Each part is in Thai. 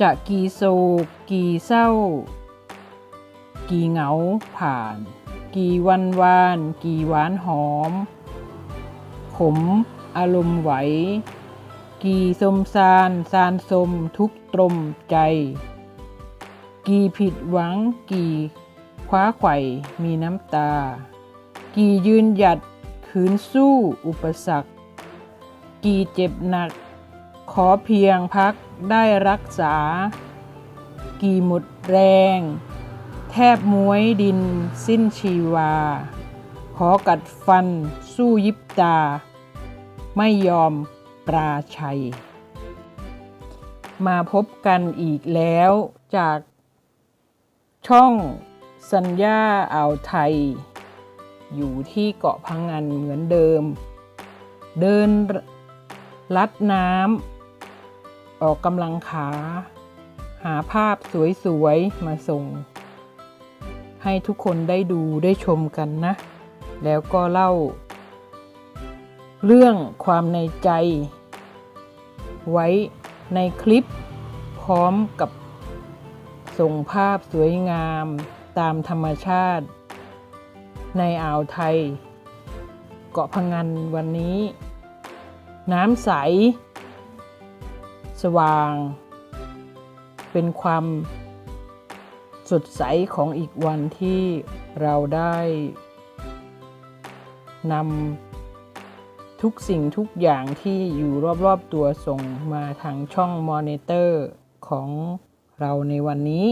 จะกี่โศกกี่เศร้า กี่เหงาผ่าน กี่วันวาน กี่หวานหอม ขมอารมณ์ไหว กี่สมซานซานสมทุกตรมใจ กี่ผิดหวัง กี่คว้าไข่มีน้ำตา กี่ยืนหยัดขืนสู้อุปสรรค กี่เจ็บหนัก ขอเพียงพักได้รักษา กี่หมดแรง แทบม้วยดินสิ้นชีวา ขอกัดฟันสู้ยิบตา ไม่ยอมปราชัย มาพบกันอีกแล้วจาก ช่องสัญญาอ่าวไทย อยู่ที่เกาะพังงานเหมือนเดิม เดินลัดน้ำ ออกกำลังขา หาภาพสวยๆ มาส่ง ให้ทุกคนได้ดูได้ชมกันนะ แล้วก็เล่า เรื่องความในใจ ไว้ในคลิปพร้อมกับส่งภาพสวยงามตามธรรมชาติ ในอ่าวไทย เกาะพังงานวันนี้ น้ำใส สว่าง เป็นความสดใสของอีกวันที่เราได้นำทุกสิ่งทุกอย่างที่อยู่รอบๆตัวส่งมาทางช่องมอนิเตอร์ของเราในวันนี้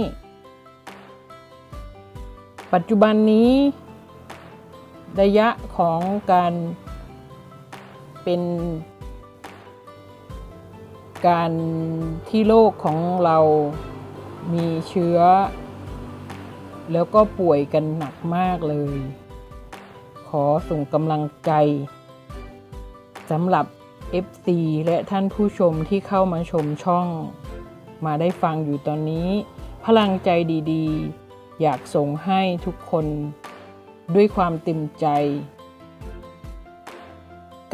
ปัจจุบันนี้ ระยะของการเป็น การที่โลกของเรามีเชื้อ แล้วก็ป่วยกันหนักมากเลย ขอส่งกำลังใจสำหรับ FC และท่านผู้ชมที่เข้ามาชมช่อง มาได้ฟังอยู่ตอนนี้ พลังใจดีๆ อยากส่งให้ทุกคนด้วยความเต็มใจ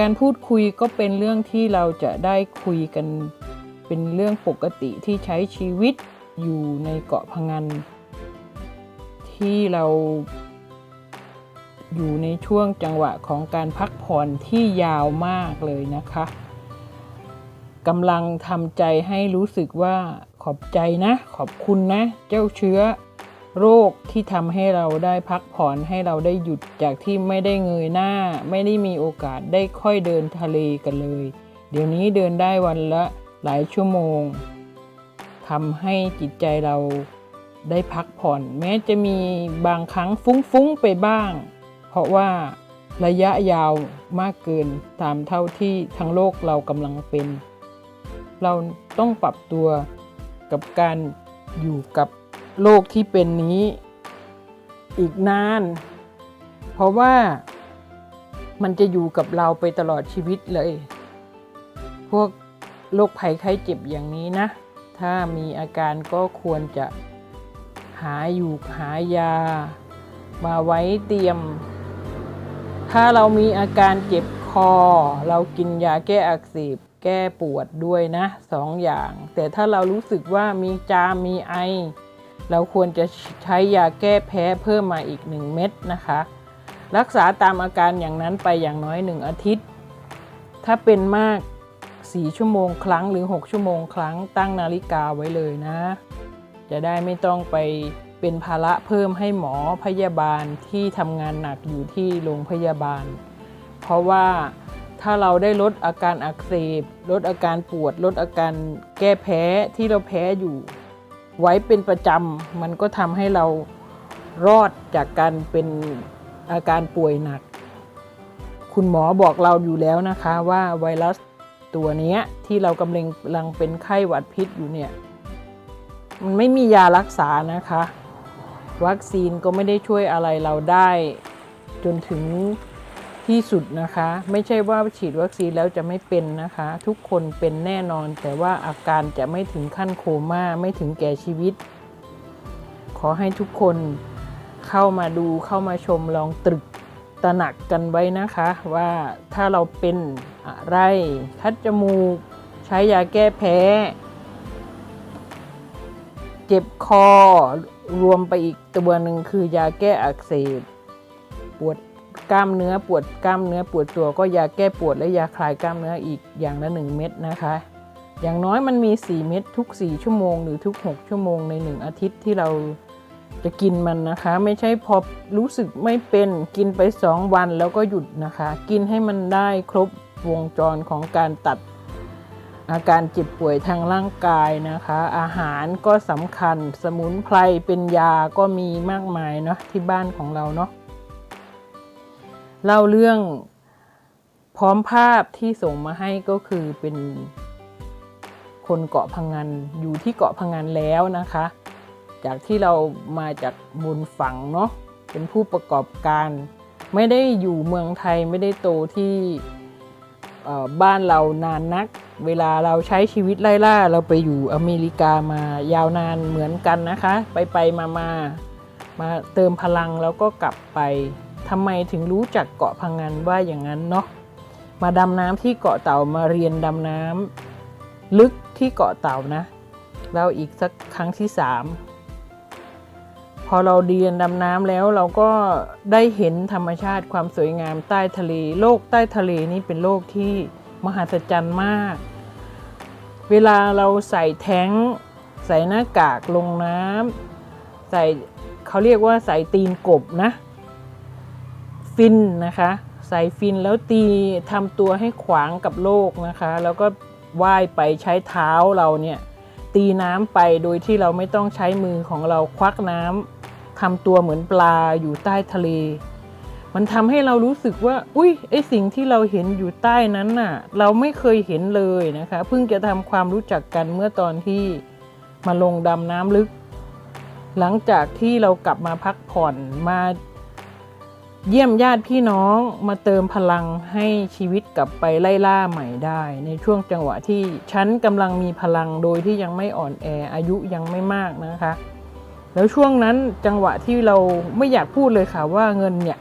การพูดคุยก็เป็นเรื่องที่เราจะได้คุยกันเป็นเรื่องปกติที่ใช้ชีวิตอยู่ในเกาะพังงนที่เราอยู่ในช่วงจังหวะของการพักผ่อนที่ยาวมากเลยนะคะกำลังทำใจให้รู้สึกว่าขอบใจนะ ขอบคุณนะ เจ้าเชื้อ โรคที่ทำให้เราได้พักผ่อนให้เราได้หยุดจากที่ไม่ได้เงยหน้า ไม่ได้มีโอกาสได้ค่อยเดินทะเลกันเลย เดี๋ยวนี้เดินได้วันละหลายชั่วโมงทำให้จิตใจเราได้พักผ่อน แม้จะมีบางครั้งฟุ้งๆไปบ้าง เพราะว่าระยะยาวมากเกินตามเท่าที่ทั้งโลกเรากำลังเป็น เราต้องปรับตัวกับการอยู่กับ โลกที่เป็นนี้อีกนาน เพราะว่ามันจะอยู่กับเราไปตลอดชีวิตเลย พวกโรคภัยไข้เจ็บอย่างนี้นะ ถ้ามีอาการก็ควรจะหาอยู่หายา มาไว้เตรียม ถ้าเรามีอาการเจ็บคอ เรากินยาแก้อักเสบแก้ปวดด้วยนะสองอย่าง แต่ถ้าเรารู้สึกว่ามีจามมีไอ เราควรจะใช้ยาแก้แพ้เพิ่มมาอีก 1 เม็ดนะคะ รักษาตามอาการอย่างนั้นไปอย่างน้อย 1 อาทิตย์ ถ้าเป็นมาก 4 ชั่วโมงครั้งหรือ 6 ชั่วโมงครั้งตั้งนาฬิกาไว้เลยนะ จะได้ไม่ต้องไปเป็นภาระเพิ่มให้หมอพยาบาลที่ทำงานหนักอยู่ที่โรงพยาบาล เพราะว่าถ้าเราได้ลดอาการอักเสบ ลดอาการปวด ลดอาการแก้แพ้ที่เราแพ้อยู่ ไว้เป็นประจำมันก็ทำให้เรารอดจากการเป็นอาการป่วยหนัก คุณหมอบอกเราอยู่แล้วนะคะว่าไวรัสตัวนี้ที่เรากำลังเป็นไข้หวัดพิษอยู่เนี่ย มันไม่มียารักษานะคะ วัคซีนก็ไม่ได้ช่วยอะไรเราได้ จนถึง ที่สุดนะคะ ไม่ใช่ว่าฉีดวัคซีนแล้วจะไม่เป็นนะคะ ทุกคนเป็นแน่นอน แต่ว่าอาการจะไม่ถึงขั้นโคม่าไม่ถึงแก่ชีวิต ขอให้ทุกคนเข้ามาดูเข้ามาชมลองตรึกตระหนักกันไว้นะคะ ว่าถ้าเราเป็นอะไรคัดจมูก ใช้ยาแก้แพ้ เจ็บคอรวมไปอีกตัวหนึ่งคือยาแก้อักเสบปวด กล้ามเนื้อปวดกล้ามเนื้อปวดตัวก็ยาแก้ปวดและยาคลายกล้ามเนื้ออีกอย่างละหนึ่งเม็ดนะคะ อย่างน้อยมันมี 4 เม็ดทุก 4 ชั่วโมงหรือทุก 6 ชั่วโมงใน 1 อาทิตย์ที่เราจะกินมันนะคะ ไม่ใช่พอรู้สึกไม่เป็นกินไป 2 วันแล้วก็หยุดนะคะ กินให้มันได้ครบวงจรของการตัดอาการเจ็บป่วยทางร่างกายนะคะ อาหารก็สำคัญสมุนไพรเป็นยาก็มีมากมายเนาะที่บ้านของเราเนาะ เล่าเรื่องพร้อมภาพที่ส่งมาให้ก็คือเป็นคนเกาะพังงานอยู่ที่เกาะพังงานแล้วนะคะ จากที่เรามาจากบนฝั่งเนาะเป็นผู้ประกอบการ ไม่ได้อยู่เมืองไทยไม่ได้โตที่บ้านเรานานนัก เวลาเราใช้ชีวิตไล่ล่าเราไปอยู่อเมริกามายาวนานเหมือนกันนะคะ ไปไปมามามาเติมพลังแล้วก็กลับไป ทำไมถึงรู้จักเกาะพังงานว่าอย่างนั้นเนาะมาดำน้ำที่เกาะเต่ามาเรียนดำน้ำลึกที่เกาะเต่านะแล้วอีกสักครั้งที่สามพอเราเรียนดำน้ำแล้วเราก็ได้เห็นธรรมชาติความสวยงามใต้ทะเล โลกใต้ทะเลนี่เป็นโลกที่มหัศจรรย์มาก เวลาเราใส่แท้ง ใส่หน้ากากลงน้ำใส่เขาเรียกว่าใส่ตีนกบนะ ฟินนะคะใส่ฟินแล้วตีทำตัวให้ขวางกับโลกนะคะ แล้วก็ว่ายไปใช้เท้าเราเนี่ยตีน้ำไปโดยที่เราไม่ต้องใช้มือของเราควักน้ำทำตัวเหมือนปลาอยู่ใต้ทะเล มันทำให้เรารู้สึกว่า อุ้ยไอสิ่งที่เราเห็นอยู่ใต้นั้นน่ะ เราไม่เคยเห็นเลยนะคะ เพิ่งจะทำความรู้จักกันเมื่อตอนที่มาลงดำน้ำลึก หลังจากที่เรากลับมาพักผ่อนมา เยี่ยมญาติพี่น้องมาเติมพลังให้ชีวิตกลับไปไล่ล่าใหม่ได้ ในช่วงจังหวะที่ฉันกำลังมีพลังโดยที่ยังไม่อ่อนแออายุยังไม่มากนะคะ แล้วช่วงนั้นจังหวะที่เราไม่อยากพูดเลยค่ะว่าเงินเนี่ย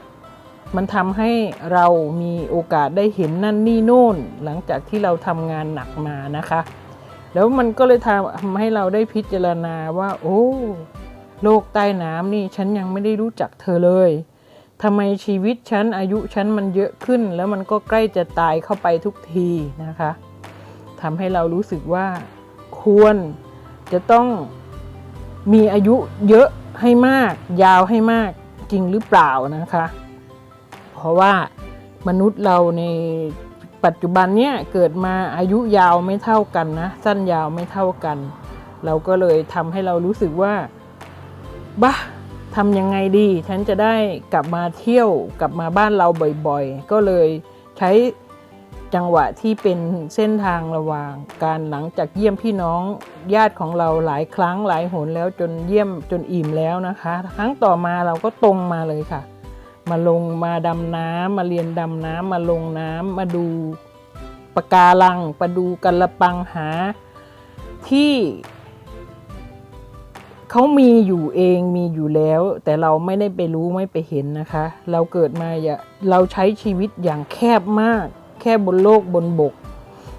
มันทำให้เรามีโอกาสได้เห็นนั่นนี่โน่น หลังจากที่เราทำงานหนักมานะคะ แล้วมันก็เลยทำให้เราได้พิจารณาว่า โอ้ โลกใต้น้ำนี่ฉันยังไม่ได้รู้จักเธอเลย ทำไมชีวิตฉันอายุฉันมันเยอะขึ้น แล้วมันก็ใกล้จะตายเข้าไปทุกทีนะคะทำให้เรารู้สึกว่าควรจะต้องมีอายุเยอะให้มาก ยาวให้มากจริงหรือเปล่านะคะ เพราะว่ามนุษย์เราในปัจจุบันเนี้ยเกิดมาอายุยาวไม่เท่ากันนะ สั้นยาวไม่เท่ากัน เราก็เลยทำให้เรารู้สึกว่าบ้า ทำยังไงดีฉันจะได้กลับมาเที่ยวกลับมาบ้านเราบ่อยๆ ก็เลยใช้จังหวะที่เป็นเส้นทางระหว่างการหลังจากเยี่ยมพี่น้องญาติของเราหลายครั้งหลายหนแล้วจนเยี่ยมจนอิ่มแล้วนะคะ ครั้งต่อมาเราก็ตรงมาเลยค่ะ มาลงมาดำน้ำมาเรียนดำน้ำมาลงน้ำมาดูปะการังมาดูกันละปังหาที่ เขามีอยู่เองมีอยู่แล้ว แต่เราไม่ได้ไปรู้ไม่ไปเห็นนะคะ เราเกิดมาอย่าเราใช้ชีวิตอย่างแคบมาก แค่บนโลกบนบก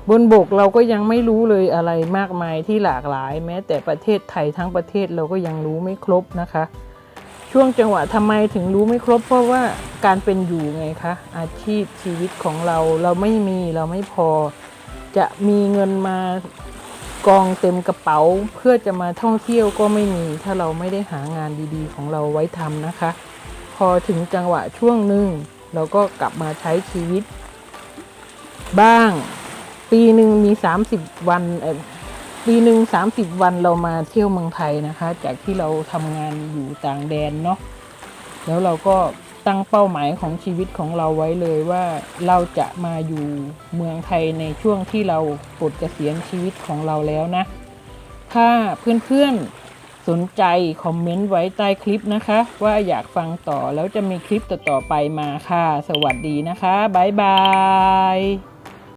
บนบกเราก็ยังไม่รู้เลยอะไรมากมายที่หลากหลาย แม้แต่ประเทศไทยทั้งประเทศเราก็ยังรู้ไม่ครบนะคะ ช่วงจังหวะทำไมถึงรู้ไม่ครบ เพราะว่าการเป็นอยู่ไงคะอาชีพชีวิตของเราเราไม่มีเราไม่พอจะมีเงินมา กองเต็มกระเป๋าเพื่อจะมาท่องเที่ยวก็ไม่มี ถ้าเราไม่ได้หางานดีๆ ของเราไว้ทำนะคะ พอถึงจังหวะช่วงหนึ่งเราก็กลับมาใช้ชีวิต บ้าง ปีหนึ่งมี 30 วันปีหนึ่ง30 วันเรามาเที่ยวเมืองไทยนะคะ จากที่เราทำงานอยู่ต่างแดนเนาะแล้วเราก็ ตั้งเป้าหมายของชีวิตของเราไว้เลยว่าเราจะมาอยู่เมืองไทยในช่วงที่เราปลดเกษียณชีวิตของเราแล้วนะ ถ้าเพื่อนๆสนใจคอมเมนต์ไว้ใต้คลิปนะคะ ว่าอยากฟังต่อแล้วจะมีคลิปต่อๆไปมาค่ะ สวัสดีนะคะ บ๊ายบาย